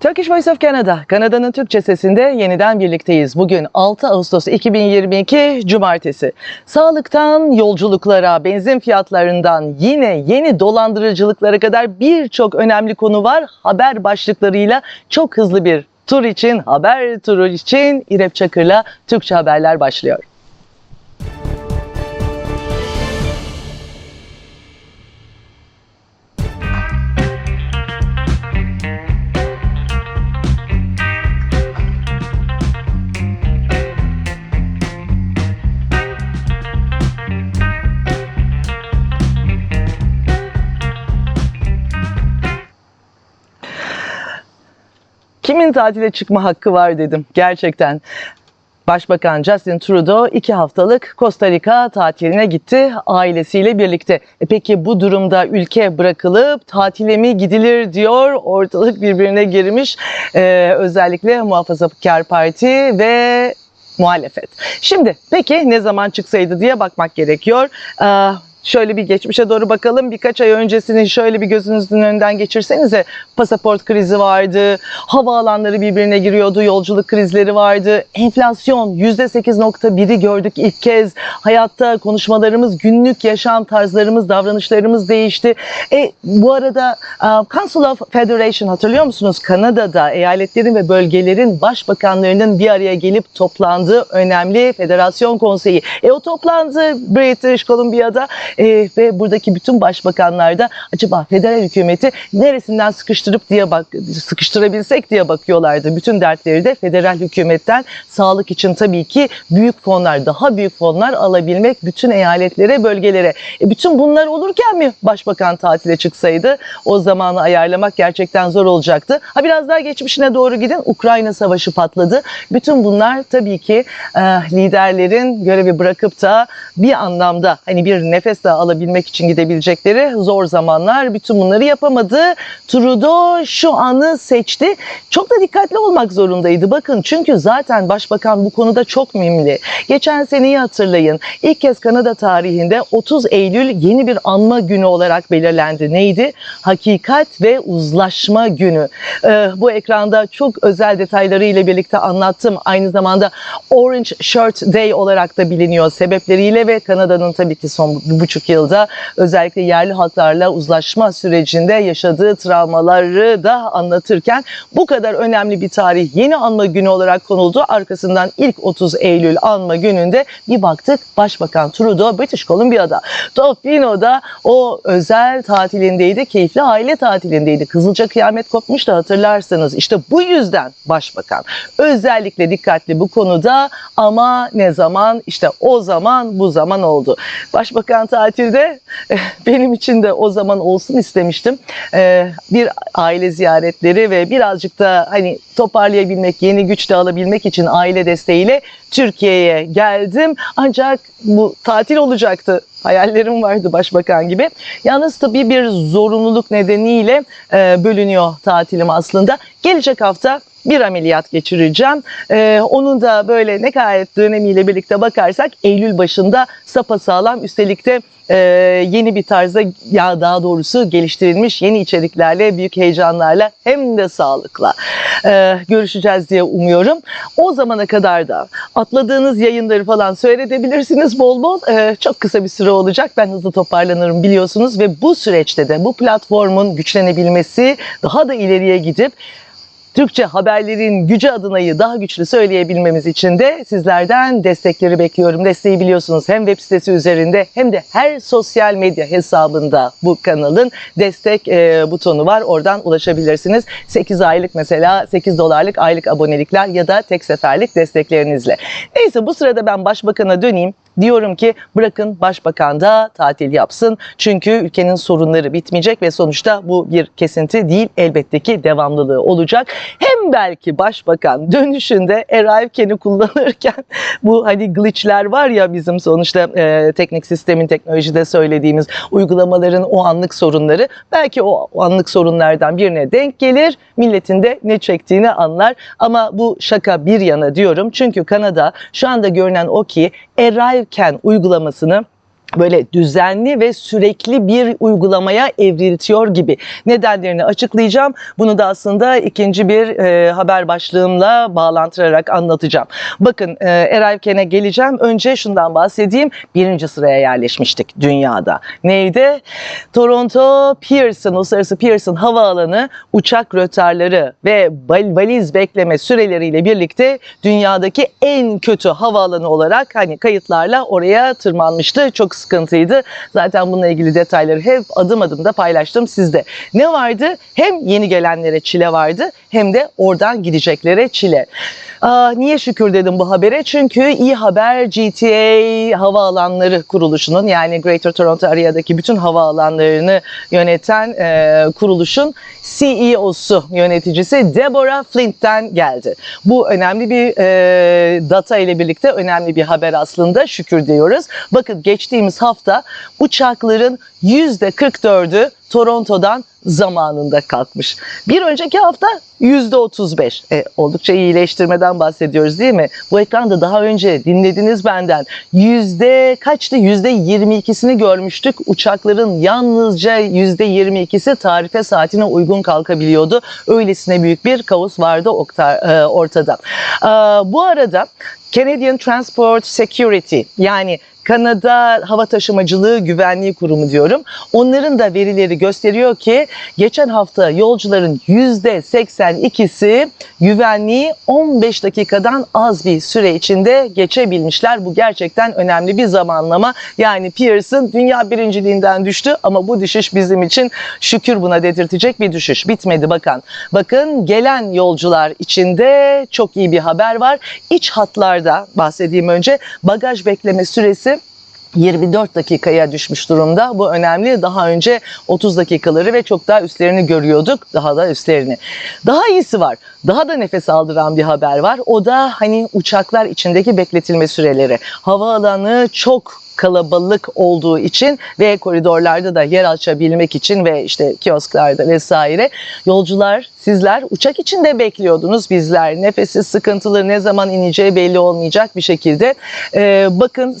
Turkish Voice of Canada, Kanada'nın Türkçe sesinde yeniden birlikteyiz. Bugün 6 Ağustos 2022 Cumartesi. Sağlıktan yolculuklara, benzin fiyatlarından yine yeni dolandırıcılıklara kadar birçok önemli konu var. Haber başlıklarıyla çok hızlı bir tur için, haber turu için İrep Çakır'la Türkçe Haberler başlıyor. Kimin tatile çıkma hakkı var dedim gerçekten. Başbakan Justin Trudeau iki haftalık Costa Rica tatiline gitti ailesiyle birlikte. E peki bu durumda ülke bırakılıp tatile mi gidilir diyor ortalık birbirine girmiş. Ee, özellikle Muhafazakar Parti ve muhalefet. Şimdi peki ne zaman çıksaydı diye bakmak gerekiyor. Ee, Şöyle bir geçmişe doğru bakalım. Birkaç ay öncesini şöyle bir gözünüzün önünden geçirsenize. Pasaport krizi vardı. Havaalanları birbirine giriyordu. Yolculuk krizleri vardı. Enflasyon %8.1'i gördük ilk kez. Hayatta konuşmalarımız, günlük yaşam tarzlarımız, davranışlarımız değişti. E, bu arada uh, Council of Federation hatırlıyor musunuz? Kanada'da eyaletlerin ve bölgelerin başbakanlarının bir araya gelip toplandığı önemli federasyon konseyi. E o toplandı British Columbia'da e, ve buradaki bütün başbakanlar da acaba federal hükümeti neresinden sıkıştırıp diye bak sıkıştırabilsek diye bakıyorlardı. Bütün dertleri de federal hükümetten sağlık için tabii ki büyük fonlar, daha büyük fonlar alabilmek bütün eyaletlere, bölgelere. E, bütün bunlar olurken mi başbakan tatile çıksaydı o zamanı ayarlamak gerçekten zor olacaktı. Ha biraz daha geçmişine doğru gidin. Ukrayna savaşı patladı. Bütün bunlar tabii ki e, liderlerin görevi bırakıp da bir anlamda hani bir nefes daha alabilmek için gidebilecekleri zor zamanlar. Bütün bunları yapamadı. Trudeau şu anı seçti. Çok da dikkatli olmak zorundaydı. Bakın çünkü zaten başbakan bu konuda çok mimli. Geçen seneyi hatırlayın. İlk kez Kanada tarihinde 30 Eylül yeni bir anma günü olarak belirlendi. Neydi? Hakikat ve uzlaşma günü. Ee, bu ekranda çok özel detaylarıyla birlikte anlattım. Aynı zamanda Orange Shirt Day olarak da biliniyor sebepleriyle ve Kanada'nın tabii ki son bir buçuk yılda özellikle yerli halklarla uzlaşma sürecinde yaşadığı travmaları da anlatırken bu kadar önemli bir tarih yeni anma günü olarak konuldu. Arkasından ilk 30 Eylül anma gününde bir baktık Başbakan Trudeau British Columbia'da. Tofino'da o özel tatilindeydi. Keyifli aile tatilindeydi. Kızılca kıyamet kopmuştu hatırlarsanız. İşte bu yüzden Başbakan özellikle dikkatli bu konuda ama ne zaman işte o zaman bu zaman oldu. Başbakan tatilde eh, benim için de o zaman olsun istemiştim. Eh, Bir aile ziyaretleri ve birazcık da hani toparlayabilmek, yeni güç de alabilmek için aile desteğiyle Türkiye'ye geldim. Ancak bu tatil olacaktı. Hayallerim vardı başbakan gibi. Yalnız tabii bir zorunluluk nedeniyle e, bölünüyor tatilim aslında. Gelecek hafta bir ameliyat geçireceğim. Ee, onun da böyle ne gayet dönemiyle birlikte bakarsak Eylül başında sapasağlam üstelik de e, yeni bir tarzda ya daha doğrusu geliştirilmiş yeni içeriklerle büyük heyecanlarla hem de sağlıkla e, görüşeceğiz diye umuyorum. O zamana kadar da atladığınız yayınları falan seyredebilirsiniz bol bol. E, çok kısa bir süre olacak. Ben hızlı toparlanırım biliyorsunuz ve bu süreçte de bu platformun güçlenebilmesi daha da ileriye gidip Türkçe haberlerin gücü adınayı daha güçlü söyleyebilmemiz için de sizlerden destekleri bekliyorum. Desteği biliyorsunuz hem web sitesi üzerinde hem de her sosyal medya hesabında bu kanalın destek e, butonu var. Oradan ulaşabilirsiniz. 8 aylık mesela 8 dolarlık aylık abonelikler ya da tek seferlik desteklerinizle. Neyse bu sırada ben başbakana döneyim. Diyorum ki bırakın başbakan da tatil yapsın. Çünkü ülkenin sorunları bitmeyecek ve sonuçta bu bir kesinti değil. Elbette ki devamlılığı olacak. Hem belki başbakan dönüşünde Arrive kullanırken bu hani glitchler var ya bizim sonuçta e, teknik sistemin teknolojide söylediğimiz uygulamaların o anlık sorunları belki o anlık sorunlardan birine denk gelir. Milletin de ne çektiğini anlar. Ama bu şaka bir yana diyorum. Çünkü Kanada şu anda görünen o ki Arrive uygulamasını böyle düzenli ve sürekli bir uygulamaya evriltiyor gibi. Nedenlerini açıklayacağım. Bunu da aslında ikinci bir e, haber başlığımla bağlantırarak anlatacağım. Bakın e, Erayken'e geleceğim. Önce şundan bahsedeyim. Birinci sıraya yerleşmiştik dünyada. Neydi? Toronto Pearson, Uluslararası Pearson Havaalanı uçak rötarları ve valiz bekleme süreleriyle birlikte dünyadaki en kötü havaalanı olarak hani kayıtlarla oraya tırmanmıştı. Çok sıkıntıydı. Zaten bununla ilgili detayları hep adım adım da paylaştım sizde. Ne vardı? Hem yeni gelenlere çile vardı hem de oradan gideceklere çile. Niye şükür dedim bu habere? Çünkü iyi haber GTA Havaalanları Kuruluşu'nun yani Greater Toronto Area'daki bütün havaalanlarını yöneten e, kuruluşun CEO'su, yöneticisi Deborah Flint'ten geldi. Bu önemli bir e, data ile birlikte önemli bir haber aslında şükür diyoruz. Bakın geçtiğimiz hafta uçakların %44'ü Toronto'dan zamanında kalkmış. Bir önceki hafta %35. E, oldukça iyileştirmeden bahsediyoruz değil mi? Bu ekranda daha önce dinlediniz benden. Yüzde kaçtı? Yüzde 22'sini görmüştük. Uçakların yalnızca yüzde 22'si tarife saatine uygun kalkabiliyordu. Öylesine büyük bir kaos vardı e, ortada. E, bu arada Canadian Transport Security yani Kanada Hava Taşımacılığı Güvenliği Kurumu diyorum. Onların da verileri gösteriyor ki geçen hafta yolcuların %82'si güvenliği 15 dakikadan az bir süre içinde geçebilmişler. Bu gerçekten önemli bir zamanlama. Yani Pearson dünya birinciliğinden düştü ama bu düşüş bizim için şükür buna dedirtecek bir düşüş. Bitmedi bakın. Bakın gelen yolcular içinde çok iyi bir haber var. İç hatlarda bahsedeyim önce bagaj bekleme süresi 24 dakikaya düşmüş durumda. Bu önemli. Daha önce 30 dakikaları ve çok daha üstlerini görüyorduk. Daha da üstlerini. Daha iyisi var. Daha da nefes aldıran bir haber var. O da hani uçaklar içindeki bekletilme süreleri. Havaalanı çok kalabalık olduğu için ve koridorlarda da yer açabilmek için ve işte kiosklarda vesaire. Yolcular sizler uçak içinde bekliyordunuz bizler. Nefesi sıkıntılı ne zaman ineceği belli olmayacak bir şekilde. Ee, bakın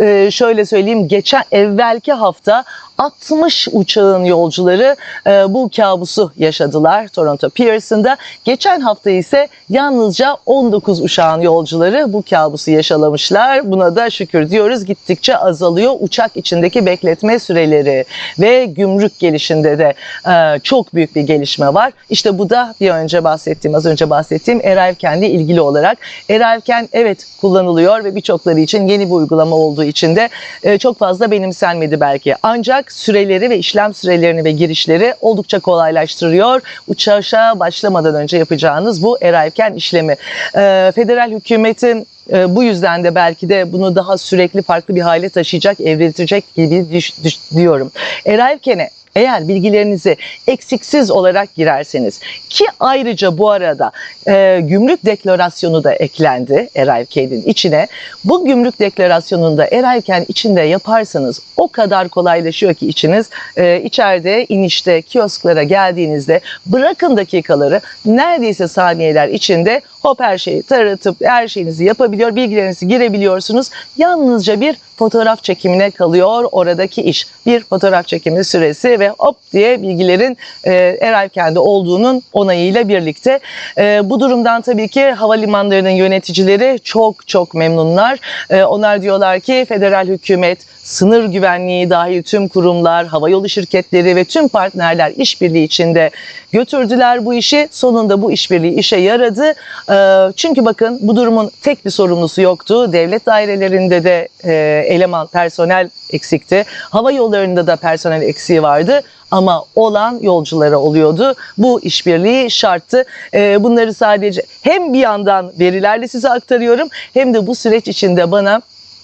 e, şöyle söyleyeyim geçen evvelki hafta 60 uçağın yolcuları e, bu kabusu yaşadılar Toronto Pearson'da. Geçen hafta ise yalnızca 19 uçağın yolcuları bu kabusu yaşalamışlar. Buna da şükür diyoruz. Gittikçe azalıyor uçak içindeki bekletme süreleri ve gümrük gelişinde de e, çok büyük bir gelişme var. İşte bu da bir önce bahsettiğim, az önce bahsettiğim Erevken'le ilgili olarak. Erevken evet kullanılıyor ve birçokları için yeni bir uygulama olduğu için de e, çok fazla benimsenmedi belki. Ancak süreleri ve işlem sürelerini ve girişleri oldukça kolaylaştırıyor. Uçuşa başlamadan önce yapacağınız bu Erevken işlemi. E, federal hükümetin e, bu yüzden de belki de bunu daha sürekli farklı bir hale taşıyacak, evriltecek gibi düş, düş, diyorum. Erevken'e eğer bilgilerinizi eksiksiz olarak girerseniz ki ayrıca bu arada e, gümrük deklarasyonu da eklendi Erayken'in içine. Bu gümrük deklarasyonunda Erayken içinde yaparsanız o kadar kolaylaşıyor ki içiniz. E, içeride inişte kiosklara geldiğinizde bırakın dakikaları neredeyse saniyeler içinde hop her şeyi taratıp her şeyinizi yapabiliyor, bilgilerinizi girebiliyorsunuz. Yalnızca bir fotoğraf çekimine kalıyor oradaki iş. Bir fotoğraf çekimi süresi ve hop diye bilgilerin e, Erayken'de olduğunun onayıyla birlikte. E, bu durumdan tabii ki havalimanlarının yöneticileri çok çok memnunlar. E, onlar diyorlar ki federal hükümet, sınır güvenliği dahil tüm kurumlar, havayolu şirketleri ve tüm partnerler işbirliği içinde götürdüler bu işi. Sonunda bu işbirliği işe yaradı. E, çünkü bakın bu durumun tek bir sorumlusu yoktu. Devlet dairelerinde de e, eleman, personel eksikti. Hava yollarında da personel eksiği vardı ama olan yolculara oluyordu. Bu işbirliği şarttı. Ee, bunları sadece hem bir yandan verilerle size aktarıyorum hem de bu süreç içinde bana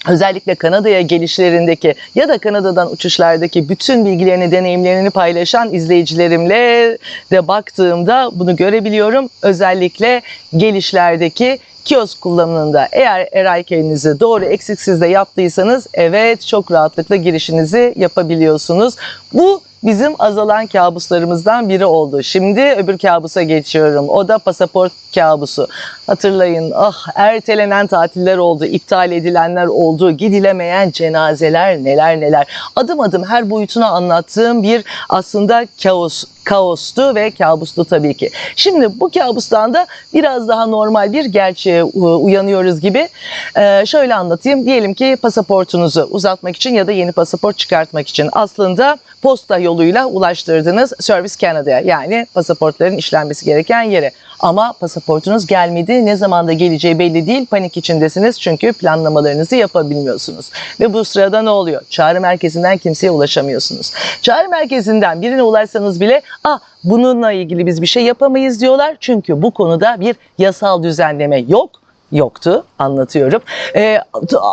özellikle Kanada'ya gelişlerindeki ya da Kanada'dan uçuşlardaki bütün bilgilerini, deneyimlerini paylaşan izleyicilerimle de baktığımda bunu görebiliyorum. Özellikle gelişlerdeki kiosk kullanımında eğer Erayken'inizi doğru eksiksiz de yaptıysanız evet çok rahatlıkla girişinizi yapabiliyorsunuz. Bu bizim azalan kabuslarımızdan biri oldu. Şimdi öbür kabusa geçiyorum. O da pasaport kabusu. Hatırlayın ah ertelenen tatiller oldu, iptal edilenler oldu, gidilemeyen cenazeler neler neler. Adım adım her boyutuna anlattığım bir aslında kaos kaostu ve kabustu tabii ki. Şimdi bu kabustan da biraz daha normal bir gerçeğe uyanıyoruz gibi. Ee, şöyle anlatayım. Diyelim ki pasaportunuzu uzatmak için ya da yeni pasaport çıkartmak için aslında posta yoluyla ulaştırdınız Service Canada'ya. Yani pasaportların işlenmesi gereken yere. Ama pasaportunuz gelmedi. Ne zamanda geleceği belli değil. Panik içindesiniz çünkü planlamalarınızı yapabilmiyorsunuz. Ve bu sırada ne oluyor? Çağrı merkezinden kimseye ulaşamıyorsunuz. Çağrı merkezinden birine ulaşsanız bile ah bununla ilgili biz bir şey yapamayız diyorlar. Çünkü bu konuda bir yasal düzenleme yok yoktu anlatıyorum. E,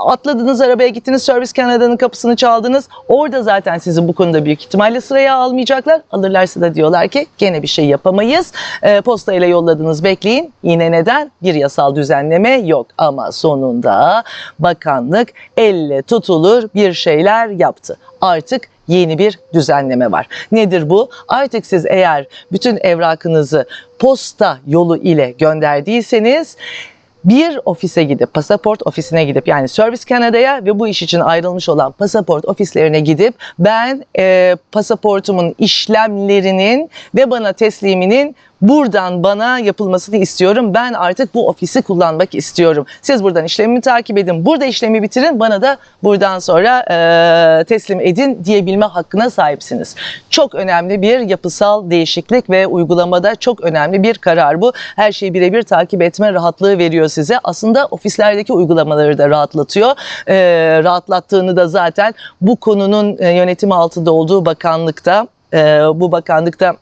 atladınız arabaya gittiniz Service Canada'nın kapısını çaldınız. Orada zaten sizi bu konuda büyük ihtimalle sıraya almayacaklar. Alırlarsa da diyorlar ki gene bir şey yapamayız. E, postayla yolladınız bekleyin. Yine neden? Bir yasal düzenleme yok. Ama sonunda bakanlık elle tutulur bir şeyler yaptı. Artık yeni bir düzenleme var. Nedir bu? Artık siz eğer bütün evrakınızı posta yolu ile gönderdiyseniz bir ofise gidip, pasaport ofisine gidip yani Service Canada'ya ve bu iş için ayrılmış olan pasaport ofislerine gidip ben e, pasaportumun işlemlerinin ve bana tesliminin buradan bana yapılmasını istiyorum. Ben artık bu ofisi kullanmak istiyorum. Siz buradan işlemimi takip edin. Burada işlemi bitirin. Bana da buradan sonra e, teslim edin diyebilme hakkına sahipsiniz. Çok önemli bir yapısal değişiklik ve uygulamada çok önemli bir karar bu. Her şeyi birebir takip etme rahatlığı veriyor size. Aslında ofislerdeki uygulamaları da rahatlatıyor. E, rahatlattığını da zaten bu konunun yönetimi altında olduğu bakanlıkta, e, bu bakanlıkta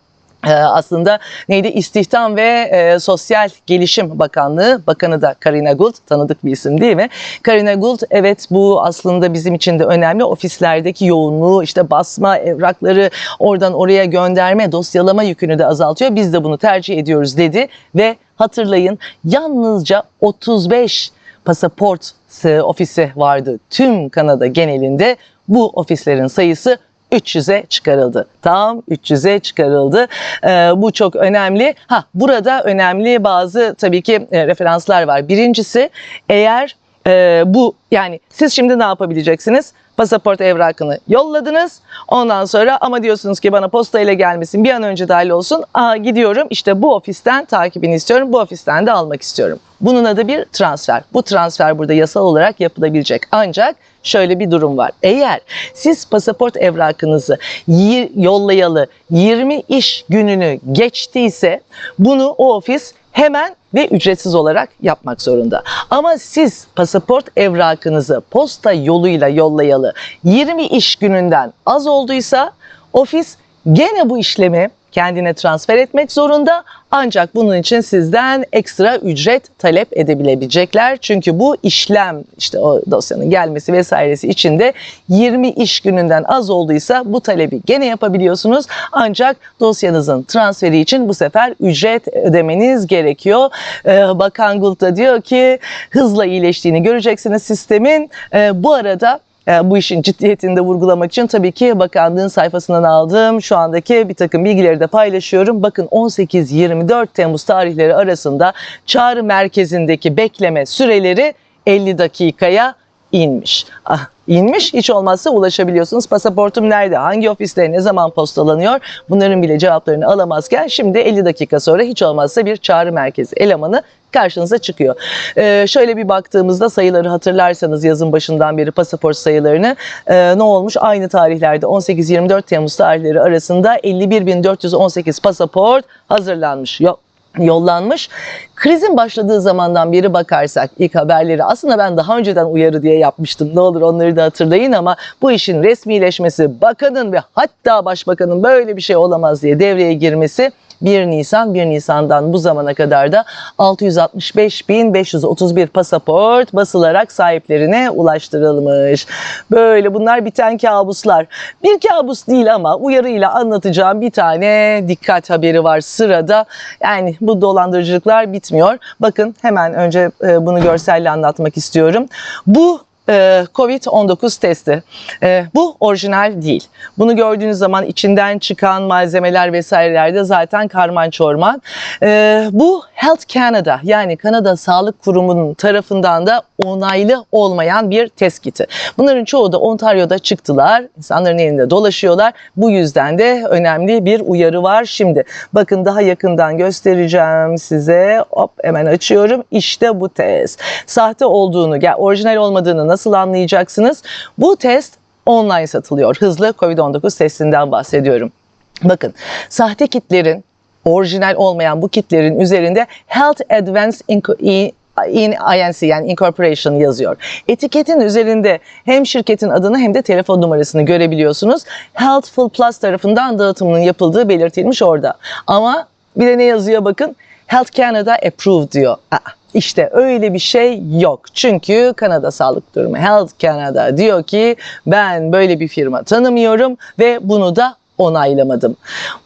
aslında neydi İstihdam ve e, Sosyal Gelişim Bakanlığı Bakanı da Karina Gould tanıdık bir isim değil mi? Karina Gould evet bu aslında bizim için de önemli ofislerdeki yoğunluğu işte basma evrakları oradan oraya gönderme dosyalama yükünü de azaltıyor. Biz de bunu tercih ediyoruz dedi ve hatırlayın yalnızca 35 pasaport e, ofisi vardı tüm Kanada genelinde bu ofislerin sayısı 300'e çıkarıldı. Tam 300'e çıkarıldı. Ee, bu çok önemli. Ha burada önemli bazı tabii ki e, referanslar var. Birincisi eğer e, bu yani siz şimdi ne yapabileceksiniz? Pasaport evrakını yolladınız. Ondan sonra ama diyorsunuz ki bana posta ile gelmesin bir an önce dahil olsun. Aa, gidiyorum işte bu ofisten takibini istiyorum. Bu ofisten de almak istiyorum. Bunun adı bir transfer. Bu transfer burada yasal olarak yapılabilecek. Ancak şöyle bir durum var. Eğer siz pasaport evrakınızı yollayalı 20 iş gününü geçtiyse bunu o ofis hemen ve ücretsiz olarak yapmak zorunda. Ama siz pasaport evrakınızı posta yoluyla yollayalı 20 iş gününden az olduysa ofis gene bu işlemi kendine transfer etmek zorunda. Ancak bunun için sizden ekstra ücret talep edebilecekler. Çünkü bu işlem işte o dosyanın gelmesi vesairesi içinde 20 iş gününden az olduysa bu talebi gene yapabiliyorsunuz. Ancak dosyanızın transferi için bu sefer ücret ödemeniz gerekiyor. Ee, Bakan Gould da diyor ki hızla iyileştiğini göreceksiniz sistemin. Ee, bu arada bu işin ciddiyetini de vurgulamak için tabii ki bakanlığın sayfasından aldığım şu andaki bir takım bilgileri de paylaşıyorum. Bakın 18-24 Temmuz tarihleri arasında çağrı merkezindeki bekleme süreleri 50 dakikaya inmiş. İnmiş hiç olmazsa ulaşabiliyorsunuz. Pasaportum nerede? Hangi ofiste? Ne zaman postalanıyor? Bunların bile cevaplarını alamazken şimdi 50 dakika sonra hiç olmazsa bir çağrı merkezi elemanı karşınıza çıkıyor. Ee, şöyle bir baktığımızda sayıları hatırlarsanız yazın başından beri pasaport sayılarını e, ne olmuş? Aynı tarihlerde 18-24 Temmuz tarihleri arasında 51.418 pasaport hazırlanmış. Yok yollanmış. Krizin başladığı zamandan beri bakarsak ilk haberleri aslında ben daha önceden uyarı diye yapmıştım. Ne olur onları da hatırlayın ama bu işin resmileşmesi bakanın ve hatta başbakanın böyle bir şey olamaz diye devreye girmesi 1 Nisan 1 Nisan'dan bu zamana kadar da 665.531 pasaport basılarak sahiplerine ulaştırılmış. Böyle bunlar biten kabuslar. Bir kabus değil ama uyarıyla anlatacağım bir tane dikkat haberi var sırada. Yani bu dolandırıcılıklar bitmiyor. Bakın hemen önce e, bunu görselle anlatmak istiyorum. Bu COVID-19 testi. E, bu orijinal değil. Bunu gördüğünüz zaman içinden çıkan malzemeler vesairelerde zaten karman çorman. E, bu Health Canada yani Kanada Sağlık Kurumu'nun tarafından da onaylı olmayan bir test kiti. Bunların çoğu da Ontario'da çıktılar. İnsanların elinde dolaşıyorlar. Bu yüzden de önemli bir uyarı var şimdi. Bakın daha yakından göstereceğim size. Hop hemen açıyorum. İşte bu test. Sahte olduğunu, yani orijinal olmadığını nasıl anlayacaksınız? Bu test online satılıyor. Hızlı COVID-19 testinden bahsediyorum. Bakın sahte kitlerin orijinal olmayan bu kitlerin üzerinde Health Advanced in INC yani incorporation yazıyor. Etiketin üzerinde hem şirketin adını hem de telefon numarasını görebiliyorsunuz. Healthful Plus tarafından dağıtımının yapıldığı belirtilmiş orada. Ama bir de ne yazıyor bakın. Health Canada approved diyor. Aa, işte öyle bir şey yok. Çünkü Kanada Sağlık Durumu Health Canada diyor ki ben böyle bir firma tanımıyorum ve bunu da onaylamadım.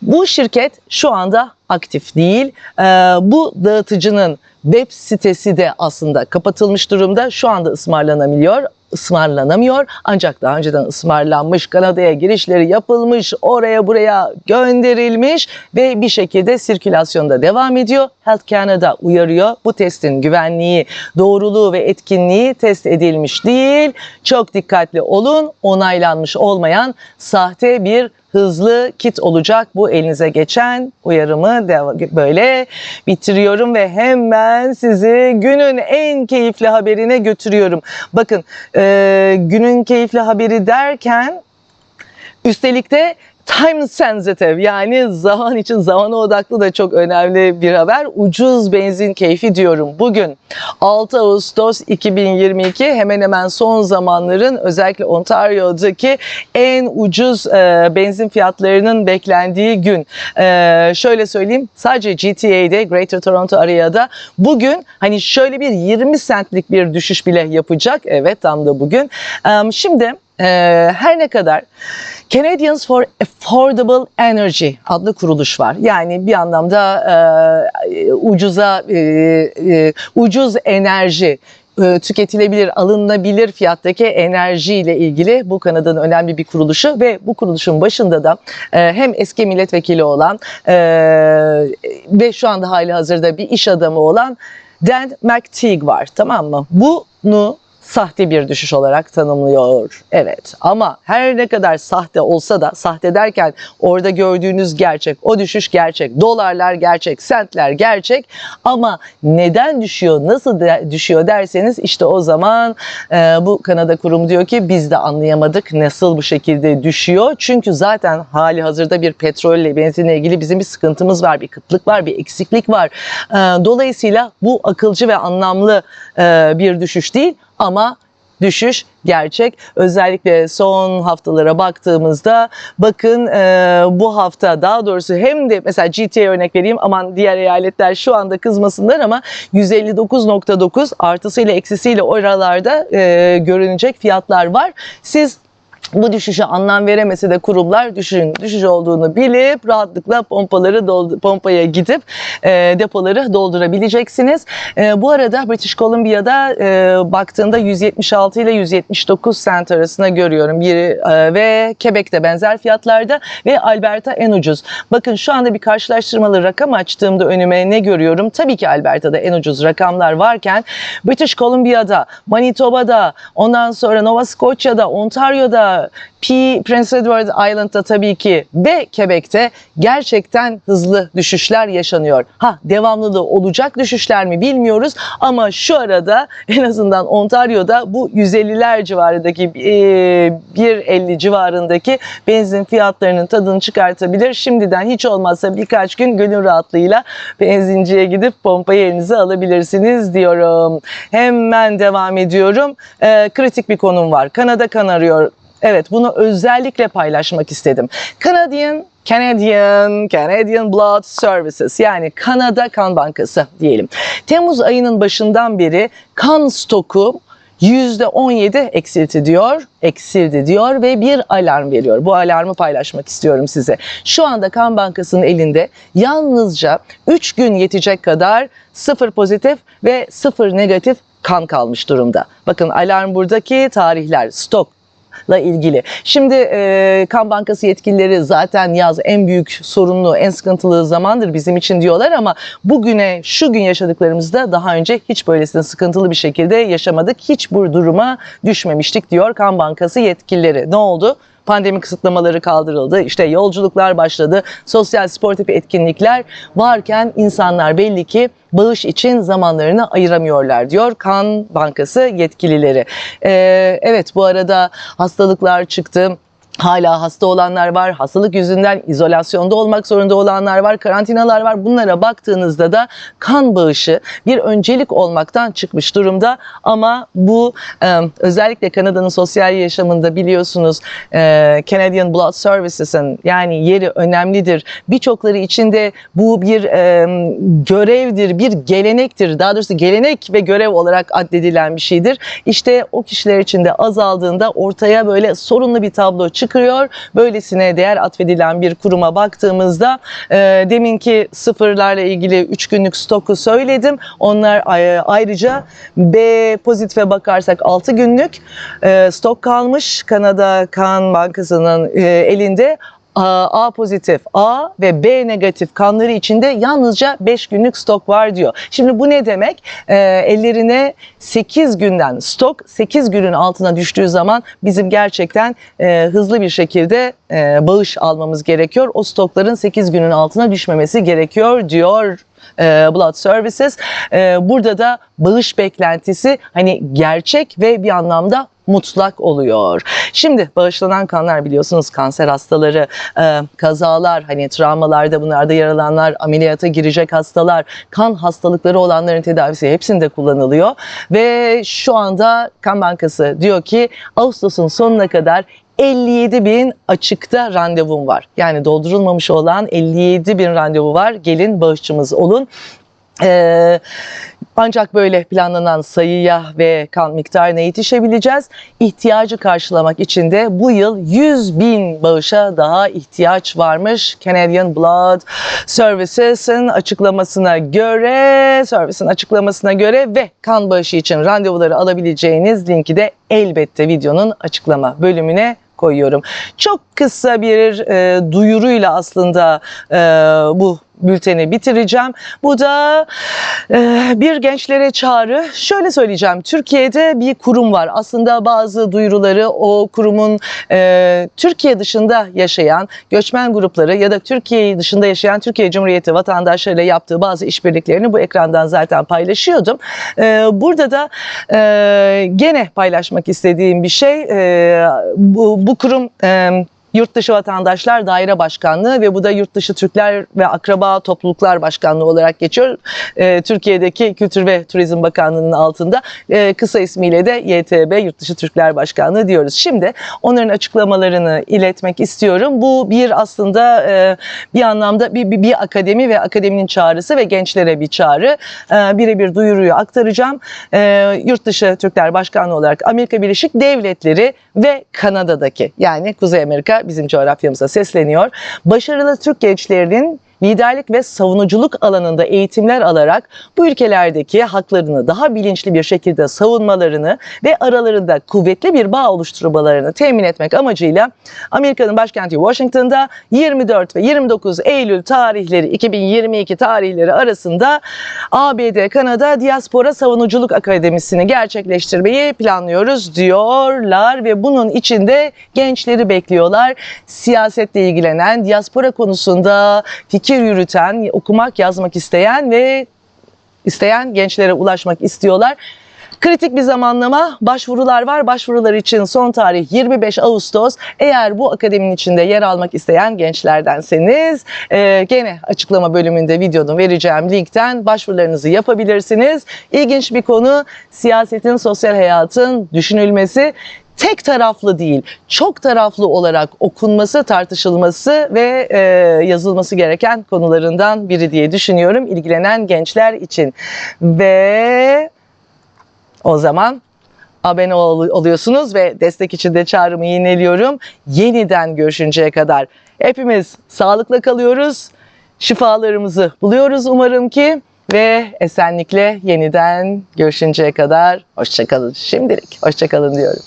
Bu şirket şu anda aktif değil. Ee, bu dağıtıcının web sitesi de aslında kapatılmış durumda. Şu anda ısmarlanamıyor ısmarlanamıyor ancak daha önceden ısmarlanmış Kanada'ya girişleri yapılmış oraya buraya gönderilmiş ve bir şekilde sirkülasyonda devam ediyor. Health Canada uyarıyor bu testin güvenliği, doğruluğu ve etkinliği test edilmiş değil. Çok dikkatli olun onaylanmış olmayan sahte bir hızlı kit olacak. Bu elinize geçen uyarımı böyle bitiriyorum ve hemen sizi günün en keyifli haberine götürüyorum. Bakın e, günün keyifli haberi derken üstelik de time sensitive yani zaman için zamana odaklı da çok önemli bir haber. Ucuz benzin keyfi diyorum. Bugün 6 Ağustos 2022 hemen hemen son zamanların özellikle Ontario'daki en ucuz e, benzin fiyatlarının beklendiği gün. E, şöyle söyleyeyim sadece GTA'de Greater Toronto Area'da bugün hani şöyle bir 20 centlik bir düşüş bile yapacak. Evet tam da bugün. E, şimdi e, her ne kadar Canadians for Affordable Energy adlı kuruluş var. Yani bir anlamda e, ucuza e, e, ucuz enerji e, tüketilebilir, alınabilir fiyattaki enerji ile ilgili bu Kanada'nın önemli bir kuruluşu ve bu kuruluşun başında da e, hem eski milletvekili olan e, ve şu anda hali hazırda bir iş adamı olan Dan McTeague var tamam mı? Bunu sahte bir düşüş olarak tanımlıyor. Evet ama her ne kadar sahte olsa da sahte derken orada gördüğünüz gerçek o düşüş gerçek. Dolarlar gerçek, sentler gerçek ama neden düşüyor, nasıl de, düşüyor derseniz işte o zaman e, bu Kanada kurumu diyor ki biz de anlayamadık nasıl bu şekilde düşüyor. Çünkü zaten hali hazırda bir petrolle benzinle ilgili bizim bir sıkıntımız var, bir kıtlık var, bir eksiklik var. E, dolayısıyla bu akılcı ve anlamlı e, bir düşüş değil ama düşüş gerçek. Özellikle son haftalara baktığımızda bakın e, bu hafta daha doğrusu hem de mesela GTA örnek vereyim aman diğer eyaletler şu anda kızmasınlar ama 159.9 artısıyla eksisiyle oralarda e, görünecek fiyatlar var. Siz bu düşüşe anlam veremese de kurumlar düşüşün düşüş olduğunu bilip rahatlıkla pompaları doldu, pompaya gidip e, depoları doldurabileceksiniz. E, bu arada British Columbia'da e, baktığında 176 ile 179 cent arasında görüyorum. Biri e, ve Quebec'te benzer fiyatlarda ve Alberta en ucuz. Bakın şu anda bir karşılaştırmalı rakam açtığımda önüme ne görüyorum? Tabii ki Alberta'da en ucuz rakamlar varken British Columbia'da, Manitoba'da, ondan sonra Nova Scotia'da, Ontario'da, P. Prince Edward Island'da tabii ki ve Quebec'te gerçekten hızlı düşüşler yaşanıyor. Ha devamlılığı olacak düşüşler mi bilmiyoruz ama şu arada en azından Ontario'da bu 150'ler civarındaki e, 1.50 civarındaki benzin fiyatlarının tadını çıkartabilir. Şimdiden hiç olmazsa birkaç gün gönül rahatlığıyla benzinciye gidip pompayı elinize alabilirsiniz diyorum. Hemen devam ediyorum. E, kritik bir konum var. Kanada kan arıyor. Evet bunu özellikle paylaşmak istedim. Canadian Canadian, Canadian Blood Services yani Kanada Kan Bankası diyelim. Temmuz ayının başından beri kan stoku %17 eksilti diyor, eksildi diyor ve bir alarm veriyor. Bu alarmı paylaşmak istiyorum size. Şu anda Kan Bankası'nın elinde yalnızca 3 gün yetecek kadar sıfır pozitif ve sıfır negatif kan kalmış durumda. Bakın alarm buradaki tarihler stok la ilgili. Şimdi e, kan bankası yetkilileri zaten yaz en büyük sorunlu, en sıkıntılı zamandır bizim için diyorlar ama bugüne şu gün yaşadıklarımızda daha önce hiç böylesine sıkıntılı bir şekilde yaşamadık. Hiç bu duruma düşmemiştik diyor kan bankası yetkilileri. Ne oldu? Pandemi kısıtlamaları kaldırıldı. İşte yolculuklar başladı. Sosyal sportif etkinlikler varken insanlar belli ki bağış için zamanlarını ayıramıyorlar diyor Kan Bankası yetkilileri. Ee, evet bu arada hastalıklar çıktı. Hala hasta olanlar var, hastalık yüzünden izolasyonda olmak zorunda olanlar var, karantinalar var. Bunlara baktığınızda da kan bağışı bir öncelik olmaktan çıkmış durumda. Ama bu özellikle Kanada'nın sosyal yaşamında biliyorsunuz e, Canadian Blood Services'ın yani yeri önemlidir. Birçokları içinde bu bir görevdir, bir gelenektir. Daha doğrusu gelenek ve görev olarak addedilen bir şeydir. İşte o kişiler içinde azaldığında ortaya böyle sorunlu bir tablo çıkıyor. Böylesine değer atfedilen bir kuruma baktığımızda e, deminki sıfırlarla ilgili 3 günlük stoku söyledim. Onlar e, ayrıca B pozitife bakarsak 6 günlük e, stok kalmış. Kanada Kan Bankası'nın e, elinde. A, pozitif, A ve B negatif kanları içinde yalnızca 5 günlük stok var diyor. Şimdi bu ne demek? E, ellerine 8 günden stok 8 günün altına düştüğü zaman bizim gerçekten e, hızlı bir şekilde e, bağış almamız gerekiyor. O stokların 8 günün altına düşmemesi gerekiyor diyor e, Blood Services. E, burada da bağış beklentisi hani gerçek ve bir anlamda mutlak oluyor. Şimdi bağışlanan kanlar biliyorsunuz kanser hastaları, e, kazalar, hani travmalarda bunlarda yaralananlar, ameliyata girecek hastalar, kan hastalıkları olanların tedavisi hepsinde kullanılıyor. Ve şu anda Kan Bankası diyor ki Ağustos'un sonuna kadar 57 bin açıkta randevum var. Yani doldurulmamış olan 57 bin randevu var. Gelin bağışçımız olun. Ee, ancak böyle planlanan sayıya ve kan miktarına yetişebileceğiz. İhtiyacı karşılamak için de bu yıl 100 bin bağışa daha ihtiyaç varmış. Canadian Blood Services'in açıklamasına göre, servisin açıklamasına göre ve kan bağışı için randevuları alabileceğiniz linki de elbette videonun açıklama bölümüne koyuyorum. Çok kısa bir e, duyuruyla aslında e, bu bülteni bitireceğim. Bu da e, bir gençlere çağrı. Şöyle söyleyeceğim. Türkiye'de bir kurum var. Aslında bazı duyuruları o kurumun e, Türkiye dışında yaşayan göçmen grupları ya da Türkiye dışında yaşayan Türkiye Cumhuriyeti vatandaşlarıyla yaptığı bazı işbirliklerini bu ekrandan zaten paylaşıyordum. E, burada da e, gene paylaşmak istediğim bir şey. E, bu, bu kurum e, Yurtdışı Vatandaşlar Daire Başkanlığı ve bu da Yurtdışı Türkler ve Akraba Topluluklar Başkanlığı olarak geçiyor. Ee, Türkiye'deki Kültür ve Turizm Bakanlığı'nın altında e, kısa ismiyle de YTB Yurtdışı Türkler Başkanlığı diyoruz. Şimdi onların açıklamalarını iletmek istiyorum. Bu bir aslında e, bir anlamda bir, bir, bir akademi ve akademinin çağrısı ve gençlere bir çağrı. E, birebir duyuruyu aktaracağım. E, Yurtdışı Türkler Başkanlığı olarak Amerika Birleşik Devletleri ve Kanada'daki yani Kuzey Amerika bizim coğrafyamıza sesleniyor. Başarılı Türk gençlerinin liderlik ve savunuculuk alanında eğitimler alarak bu ülkelerdeki haklarını daha bilinçli bir şekilde savunmalarını ve aralarında kuvvetli bir bağ oluşturmalarını temin etmek amacıyla Amerika'nın başkenti Washington'da 24 ve 29 Eylül tarihleri 2022 tarihleri arasında ABD Kanada Diaspora Savunuculuk Akademisi'ni gerçekleştirmeyi planlıyoruz diyorlar ve bunun içinde gençleri bekliyorlar. Siyasetle ilgilenen, diaspora konusunda fikir yürüten, okumak, yazmak isteyen ve isteyen gençlere ulaşmak istiyorlar. Kritik bir zamanlama, başvurular var. Başvurular için son tarih 25 Ağustos. Eğer bu akademinin içinde yer almak isteyen gençlerdenseniz e, gene açıklama bölümünde videonun vereceğim linkten başvurularınızı yapabilirsiniz. İlginç bir konu siyasetin, sosyal hayatın düşünülmesi tek taraflı değil, çok taraflı olarak okunması, tartışılması ve e, yazılması gereken konularından biri diye düşünüyorum ilgilenen gençler için. Ve o zaman abone ol- oluyorsunuz ve destek için de çağrımı yineliyorum. Yeniden görüşünceye kadar hepimiz sağlıkla kalıyoruz. Şifalarımızı buluyoruz umarım ki Ve esenlikle yeniden görüşünceye kadar hoşçakalın. Şimdilik hoşçakalın diyorum.